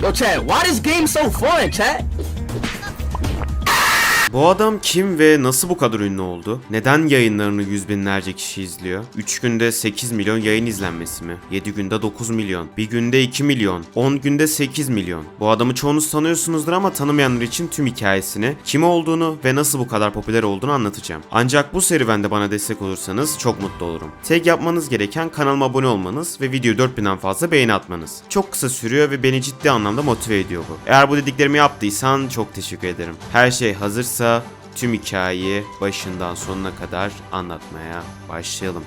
Yo, chat, why this game so fun, chat? Bu adam kim ve nasıl bu kadar ünlü oldu? Neden yayınlarını yüz binlerce kişi izliyor? 3 günde 8 milyon yayın izlenmesi mi? 7 günde 9 milyon. Bir günde 2 milyon. 10 günde 8 milyon. Bu adamı çoğunuz tanıyorsunuzdur ama tanımayanlar için tüm hikayesini, kim olduğunu ve nasıl bu kadar popüler olduğunu anlatacağım. Ancak bu serüvende bana destek olursanız çok mutlu olurum. Tek yapmanız gereken kanalıma abone olmanız ve videoyu 4000'den fazla beğeni atmanız. Çok kısa sürüyor ve beni ciddi anlamda motive ediyor bu. Eğer bu dediklerimi yaptıysan çok teşekkür ederim. Her şey hazırsa tüm hikayeyi başından sonuna kadar anlatmaya başlayalım.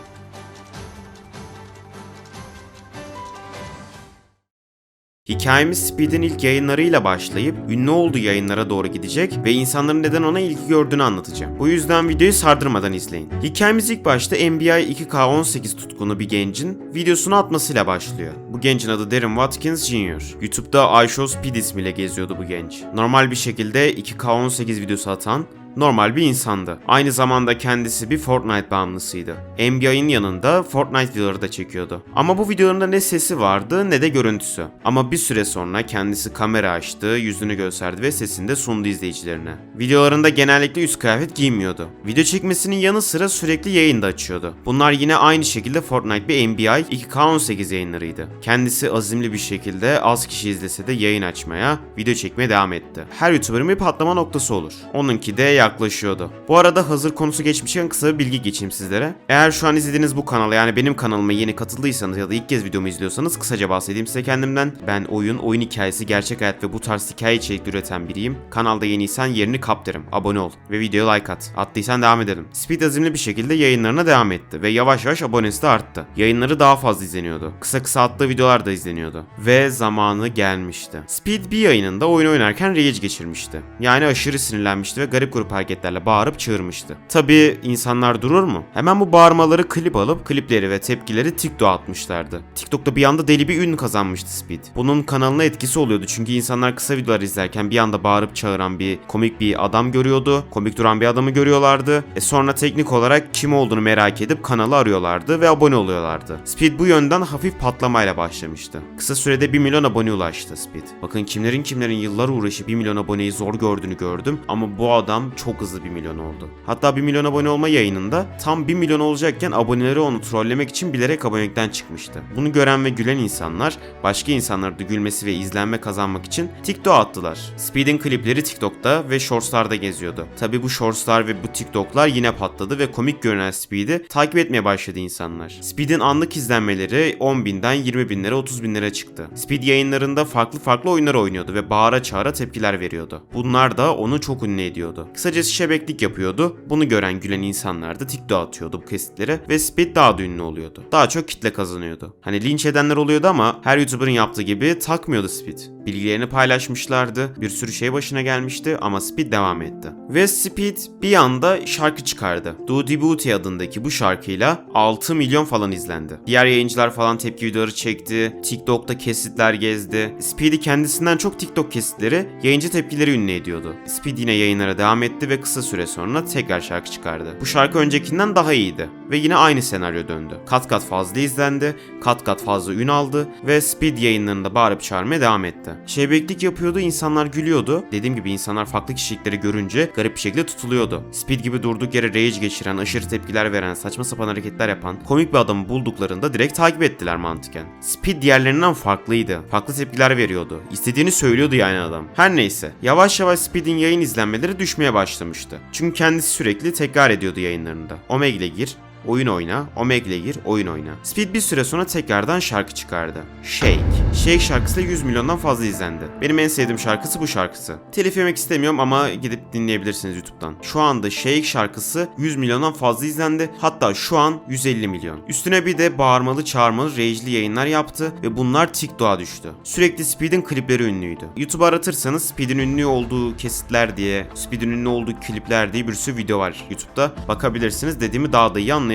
Hikayemiz Speed'in ilk yayınlarıyla başlayıp ünlü olduğu yayınlara doğru gidecek ve insanların neden ona ilgi gördüğünü anlatacağım. Bu yüzden videoyu sardırmadan izleyin. Hikayemiz ilk başta NBA 2K18 tutkunu bir gencin videosunu atmasıyla başlıyor. Bu gencin adı Darren Watkins Jr. YouTube'da iShow Speed ismiyle geziyordu bu genç. Normal bir şekilde 2K18 videosu atan normal bir insandı. Aynı zamanda kendisi bir Fortnite bağımlısıydı. NBA'in yanında Fortnite videoları da çekiyordu. Ama bu videolarında ne sesi vardı ne de görüntüsü. Ama bir süre sonra kendisi kamera açtı, yüzünü gösterdi ve sesini de sundu izleyicilerine. Videolarında genellikle üst kıyafet giymiyordu. Video çekmesinin yanı sıra sürekli yayın da açıyordu. Bunlar yine aynı şekilde Fortnite bir NBA 2K18 yayınlarıydı. Kendisi azimli bir şekilde az kişi izlese de yayın açmaya, video çekmeye devam etti. Her YouTuber'ın bir patlama noktası olur. Onunki de yaklaşıyordu. Bu arada hazır konusu geçmişken kısa bir bilgi geçeyim sizlere. Eğer şu an izlediğiniz bu kanala yani benim kanalıma yeni katıldıysanız ya da ilk kez videomu izliyorsanız kısaca bahsedeyim size kendimden. Ben oyun, oyun hikayesi, gerçek hayat ve bu tarz hikaye içerikli üreten biriyim. Kanalda yeniysen yerini kap derim. Abone ol ve videoya like at. Attıysan devam edelim. Speed azimli bir şekilde yayınlarına devam etti ve yavaş yavaş abonesi de arttı. Yayınları daha fazla izleniyordu. Kısa kısa attığı videolar da izleniyordu. Ve zamanı gelmişti. Speed bir yayınında oyun oynarken rage geçirmişti. Yani aşırı sinirlenmişti ve garip grup hareketlerle bağırıp çığırmıştı. Tabi insanlar durur mu? Hemen bu bağırmaları klip alıp klipleri ve tepkileri TikTok'a atmışlardı. TikTok'ta bir anda deli bir ün kazanmıştı Speed. Bunun kanalına etkisi oluyordu çünkü insanlar kısa videolar izlerken bir anda bağırıp çağıran bir komik bir adam görüyordu. Komik duran bir adamı görüyorlardı. E sonra teknik olarak kim olduğunu merak edip kanalı arıyorlardı ve abone oluyorlardı. Speed bu yönden hafif patlamayla başlamıştı. Kısa sürede 1 milyon abone ulaştı Speed. Bakın kimlerin kimlerin yıllar uğraşıp 1 milyon aboneyi zor gördüğünü gördüm ama bu adam çok hızlı 1 milyon oldu. Hatta 1 milyon abone olma yayınında tam 1 milyon olacakken aboneleri onu trollemek için bilerek abonelikten çıkmıştı. Bunu gören ve gülen insanlar başka insanları da gülmesi ve izlenme kazanmak için TikTok'a attılar. Speed'in klipleri TikTok'ta ve Shorts'larda geziyordu. Tabi bu Shorts'lar ve bu TikTok'lar yine patladı ve komik görünen Speed'i takip etmeye başladı insanlar. Speed'in anlık izlenmeleri 10 binden 20 binlere 30 binlere çıktı. Speed yayınlarında farklı farklı oyunlar oynuyordu ve bağıra çağıra tepkiler veriyordu. Bunlar da onu çok ünlü ediyordu. Kısacası şebeklik yapıyordu. Bunu gören gülen insanlar da TikTok'a atıyordu bu kesitleri ve Speed daha da ünlü oluyordu. Daha çok kitle kazanıyordu. Hani linç edenler oluyordu ama her YouTuber'ın yaptığı gibi takmıyordu Speed. Bilgilerini paylaşmışlardı. Bir sürü şey başına gelmişti ama Speed devam etti. Ve Speed bir anda şarkı çıkardı. Duty Booty adındaki bu şarkıyla 6 milyon falan izlendi. Diğer yayıncılar falan tepki videoları çekti. TikTok'ta kesitler gezdi. Speed'i kendisinden çok TikTok kesitleri yayıncı tepkileri ünlü ediyordu. Speed yine yayınlara devam etti ve kısa süre sonra tekrar şarkı çıkardı. Bu şarkı öncekinden daha iyiydi ve yine aynı senaryo döndü. Kat kat fazla izlendi, kat kat fazla ün aldı ve Speed yayınlarında bağırıp çağırmaya devam etti. Şebeklik yapıyordu, insanlar gülüyordu. Dediğim gibi insanlar farklı kişilikleri görünce garip bir şekilde tutuluyordu. Speed gibi durduk yere rage geçiren, aşırı tepkiler veren, saçma sapan hareketler yapan, komik bir adamı bulduklarında direkt takip ettiler mantıken. Speed diğerlerinden farklıydı. Farklı tepkiler veriyordu. İstediğini söylüyordu yani adam. Her neyse, yavaş yavaş Speed'in yayın izlenmeleri düşmeye başlamıştı. Çünkü kendisi sürekli tekrar ediyordu yayınlarında. Omegle gir, oyun oyna, Omegle'ye gir, oyun oyna. Speed bir süre sonra tekrardan şarkı çıkardı. Shake. Shake şarkısı da 100 milyondan fazla izlendi. Benim en sevdiğim şarkısı bu şarkısı. Telif yemek istemiyorum ama gidip dinleyebilirsiniz YouTube'dan. Şu anda Shake şarkısı 100 milyondan fazla izlendi. Hatta şu an 150 milyon. Üstüne bir de bağırmalı çağırmalı rage'li yayınlar yaptı ve bunlar TikTok'a düştü. Sürekli Speed'in klipleri ünlüydü. YouTube'a aratırsanız Speed'in ünlü olduğu kesitler diye, Speed'in ünlü olduğu klipler diye bir sürü video var YouTube'da. Bakabilirsiniz. Dediğimi daha da iyi anlayabilirsiniz.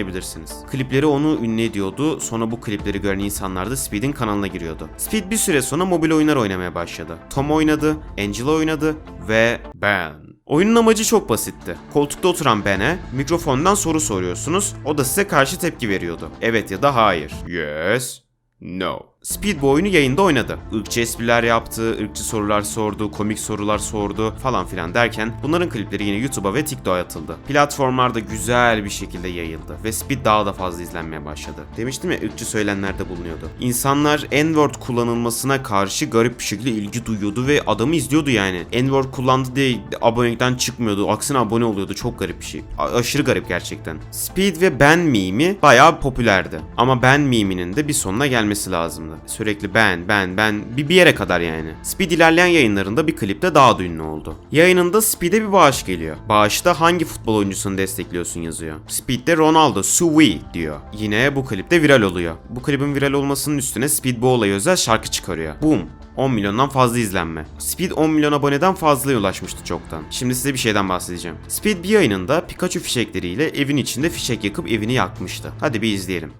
Klipleri onu ünlü ediyordu. Sonra bu klipleri gören insanlar da Speed'in kanalına giriyordu. Speed bir süre sonra mobil oyunlar oynamaya başladı. Tom oynadı, Angela oynadı ve Ben. Oyunun amacı çok basitti. Koltukta oturan Ben'e mikrofondan soru soruyorsunuz. O da size karşı tepki veriyordu. Evet ya da hayır. Yes. No. Speed oyunu yayında oynadı. Irkçı espriler yaptı, ırkçı sorular sordu, komik sorular sordu falan filan derken bunların klipleri yine YouTube'a ve TikTok'a atıldı. Platformlarda güzel bir şekilde yayıldı ve Speed daha da fazla izlenmeye başladı. Demiştim ya ırkçı söylenenler de bulunuyordu. İnsanlar N-word kullanılmasına karşı garip bir şekilde ilgi duyuyordu ve adamı izliyordu yani. N-word kullandı diye abonelikten çıkmıyordu. Aksine abone oluyordu. Çok garip bir şey. A- aşırı garip gerçekten. Speed ve Ben mimi bayağı popülerdi. Ama Ben miminin de bir sonuna gelmesi lazımdı. Sürekli ben, ben, ben bir, bir yere kadar yani. Speed ilerleyen yayınlarında bir klipte daha da ünlü oldu. Yayınında Speed'e bir bağış geliyor. Bağışta hangi futbol oyuncusunu destekliyorsun yazıyor. Speed'de Ronaldo, Sui diyor. Yine bu klipte viral oluyor. Bu klibin viral olmasının üstüne Speed bu olaya özel şarkı çıkarıyor. Boom. 10 milyondan fazla izlenme. Speed 10 milyon aboneden fazlaya ulaşmıştı çoktan. Şimdi size bir şeyden bahsedeceğim. Speed bir yayınında Pikachu fişekleriyle evin içinde fişek yakıp evini yakmıştı. Hadi bir izleyelim.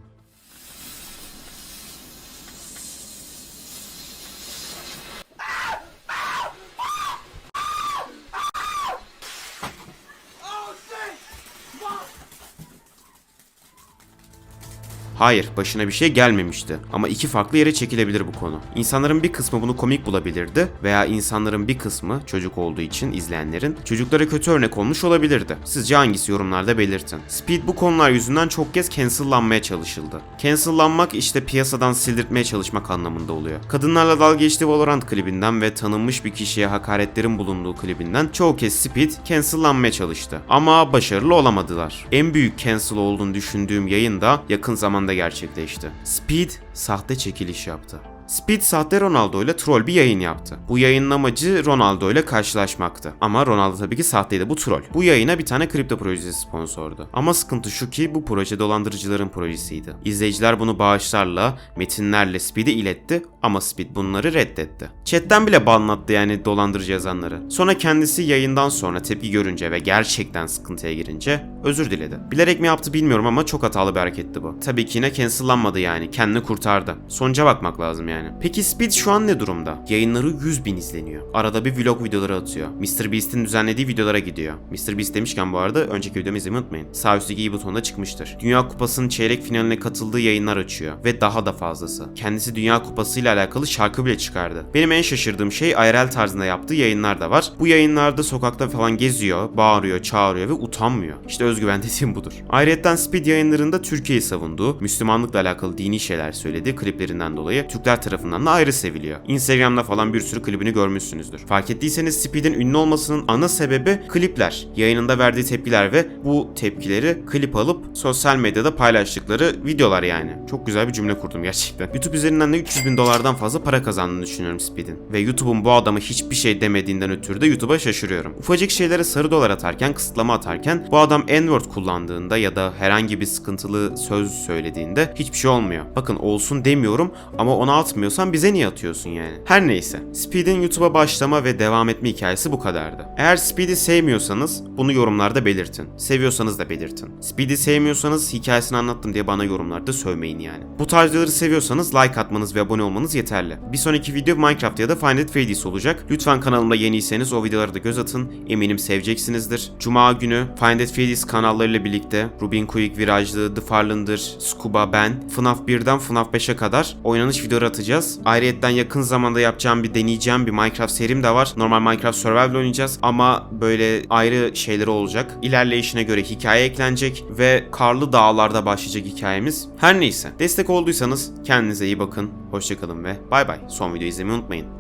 Hayır, başına bir şey gelmemişti. Ama iki farklı yere çekilebilir bu konu. İnsanların bir kısmı bunu komik bulabilirdi veya insanların bir kısmı çocuk olduğu için izleyenlerin çocuklara kötü örnek olmuş olabilirdi. Sizce hangisi yorumlarda belirtin. Speed bu konular yüzünden çok kez cancellanmaya çalışıldı. Cancellanmak işte piyasadan sildirtmeye çalışmak anlamında oluyor. Kadınlarla dalga geçtiği Valorant klibinden ve tanınmış bir kişiye hakaretlerin bulunduğu klibinden çoğu kez Speed cancellanmaya çalıştı. Ama başarılı olamadılar. En büyük cancel olduğunu düşündüğüm yayın da yakın zamanda gerçekleşti. Speed sahte çekiliş yaptı. Speed sahte Ronaldo ile troll bir yayın yaptı. Bu yayının amacı Ronaldo ile karşılaşmaktı. Ama Ronaldo tabii ki sahteydi bu troll. Bu yayına bir tane kripto projesi sponsordu. Ama sıkıntı şu ki bu proje dolandırıcıların projesiydi. İzleyiciler bunu bağışlarla, metinlerle Speed'e iletti ama Speed bunları reddetti. Chatten bile banlattı yani dolandırıcı yazanları. Sonra kendisi yayından sonra tepki görünce ve gerçekten sıkıntıya girince özür diledi. Bilerek mi yaptı bilmiyorum ama çok hatalı bir hareketti bu. Tabii ki yine cancellanmadı yani. Kendini kurtardı. Sonuca bakmak lazım yani. Peki Speed şu an ne durumda? Yayınları 100 bin izleniyor. Arada bir vlog videoları atıyor. MrBeast'in düzenlediği videolara gidiyor. MrBeast demişken bu arada önceki videomu izlemeyi unutmayın. Sağ üstteki i butonunda çıkmıştır. Dünya Kupası'nın çeyrek finaline katıldığı yayınlar açıyor. Ve daha da fazlası. Kendisi Dünya Kupası ile alakalı şarkı bile çıkardı. Benim en şaşırdığım şey IRL tarzında yaptığı yayınlar da var. Bu yayınlarda sokakta falan geziyor, bağırıyor, çağırıyor ve utanmıyor. İşte özgüven dediğim budur. Ayrıca Speed yayınlarında Türkiye'yi savunduğu, Müslümanlıkla alakalı dini şeyler söylediği kliplerinden dolayı Türkler tarafından da ayrı seviliyor. Instagram'da falan bir sürü klibini görmüşsünüzdür. Fark ettiyseniz Speed'in ünlü olmasının ana sebebi klipler. Yayınında verdiği tepkiler ve bu tepkileri klip alıp sosyal medyada paylaştıkları videolar yani. Çok güzel bir cümle kurdum gerçekten. YouTube üzerinden de 300 bin dolardan fazla para kazandığını düşünüyorum Speed'in. Ve YouTube'un bu adama hiçbir şey demediğinden ötürü de YouTube'a şaşırıyorum. Ufacık şeylere sarı dolar atarken, kısıtlama atarken bu adam N-word kullandığında ya da herhangi bir sıkıntılı söz söylediğinde hiçbir şey olmuyor. Bakın olsun demiyorum ama ona atmıyorsan bize niye atıyorsun yani? Her neyse. Speed'in YouTube'a başlama ve devam etme hikayesi bu kadardı. Eğer Speed'i sevmiyorsanız bunu yorumlarda belirtin. Seviyorsanız da belirtin. Speed'i sevmiyorsanız hikayesini anlattım diye bana yorumlarda sövmeyin yani. Bu tarz videoları seviyorsanız like atmanız ve abone olmanız yeterli. Bir sonraki video Minecraft ya da It Freddy's olacak. Lütfen kanalımda yeniyseniz o videolara da göz atın. Eminim seveceksinizdir. Cuma günü It Freddy's kanallarıyla birlikte Rubin Quick Virajlı, The Farlander, Scuba ben, FNAF 1'den FNAF 5'e kadar oynanış videoları atacağız. Ayrıca yakın zamanda yapacağım bir deneyeceğim bir Minecraft serim de var. Normal Minecraft Survival oynayacağız ama böyle ayrı şeyleri olacak. İlerleyişine göre hikaye eklenecek ve karlı dağlarda başlayacak hikayemiz. Her neyse destek olduysanız kendinize iyi bakın. Hoşçakalın ve bay bay. Son videoyu izlemeyi unutmayın.